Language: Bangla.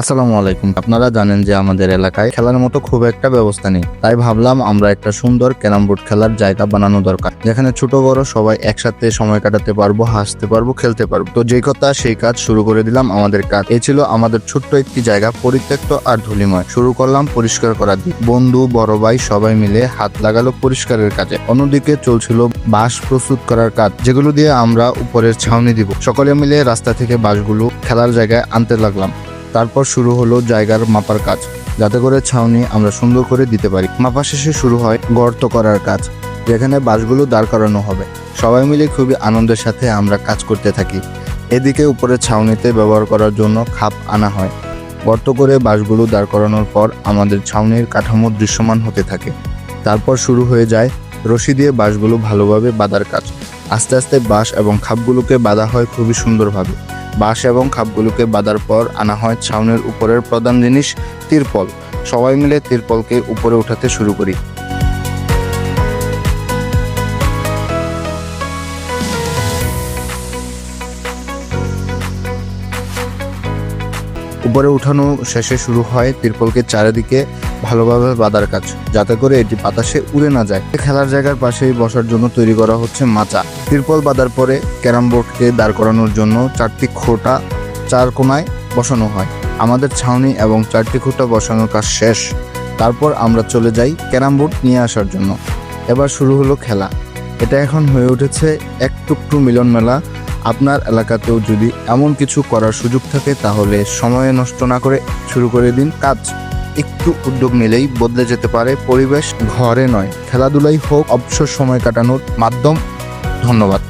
আসসালামু আলাইকুম। আপনারা জানেন যে আমাদের এলাকায় খেলার মতো খুব একটা ব্যবস্থা নেই। তাই ভাবলাম আমরা একটা সুন্দর ক্যারাম বোর্ড খেলার জায়গা বানানো দরকার। যেখানে ছোট, বড় সবাই একসাথে সময় কাটাতে পারব, হাসতে পারব, খেলতে পারব। তো যেই কথা, সেই কাজ শুরু করে দিলাম আমাদের কাজ। এ ছিল আমাদের ছোট্ট একটি জায়গা, পরিত্যক্ত আর ধুলিময়। শুরু করলাম পরিষ্কার করার দিক। বন্ধু, বড় ভাই সবাই মিলে হাত লাগালো পরিষ্কারের কাজে। অন্যদিকে চলছিল বাঁশ প্রস্তুত করার কাজ, যেগুলো দিয়ে আমরা উপরের ছাউনি দিব। সকলে মিলে রাস্তা থেকে বাঁশগুলো খেলার জায়গায় আনতে লাগলাম। তারপর শুরু হলো জায়গার মাপার কাজ। যাতে করে ছাউনি আমরা সুন্দর করে দিতে পারি। মাপা শেষে শুরু হয় গর্ত করার কাজ, যেখানে বাঁশগুলো দাঁড় করানো হবে। সবাই মিলে খুবই আনন্দের সাথে আমরা কাজ করতে থাকি। এদিকে উপরে ছাউনিতে ব্যবহার করার জন্য খাপ আনা হয়। গর্ত করে বাঁশগুলো দাঁড় করানোর পর আমাদের ছাউনির কাঠামো দৃশ্যমান হতে থাকে। তারপর শুরু হয়ে যায় রশি দিয়ে বাঁশগুলো ভালোভাবে বাঁধার কাজ। আস্তে আস্তে বাঁশ এবং খাপগুলোকে বাঁধা হয় খুবই সুন্দরভাবে। বাঁশ এবং খাপগুলোকে বাঁধার পর আনা হয় ছাউনির উপরের প্রধান জিনিস তিরপল। সবাই মিলে তিরপলকে উপরে উঠাতে শুরু করি। উপরে উঠানো শেষে শুরু হয় তিরপলকে চারিদিকে ভালোভাবে বাঁধার কাজ, যাতে করে এটি বাতাসে উড়ে না যায়। খেলার জায়গার পাশেই বসার জন্য তৈরি করা হচ্ছে মাচা। তিরপল বাঁধার পরে ক্যারাম বোর্ডকে দাঁড় করানোর জন্য চারটি খোটা চার কোনায় বসানো হয়। আমাদের ছাউনি এবং চারটি খুঁটা বসানোর কাজ শেষ। তারপর আমরা চলে যাই ক্যারাম বোর্ড নিয়ে আসার জন্য। এবার শুরু হলো খেলা। এটা এখন হয়ে উঠেছে এক টুকটু মিলন মেলা। আপনার এলাকাতেও যদি এমন কিছু করার সুযোগ থাকে, তাহলে সময় নষ্ট না করে শুরু করে দিন কাজ। একটু উদ্যোগ নিলেই বদলে যেতে পারে পরিবেশ ঘরে নয়। খেলাধুলাই হোক, অবসর সময় কাটানোর মাধ্যম। ধন্যবাদ।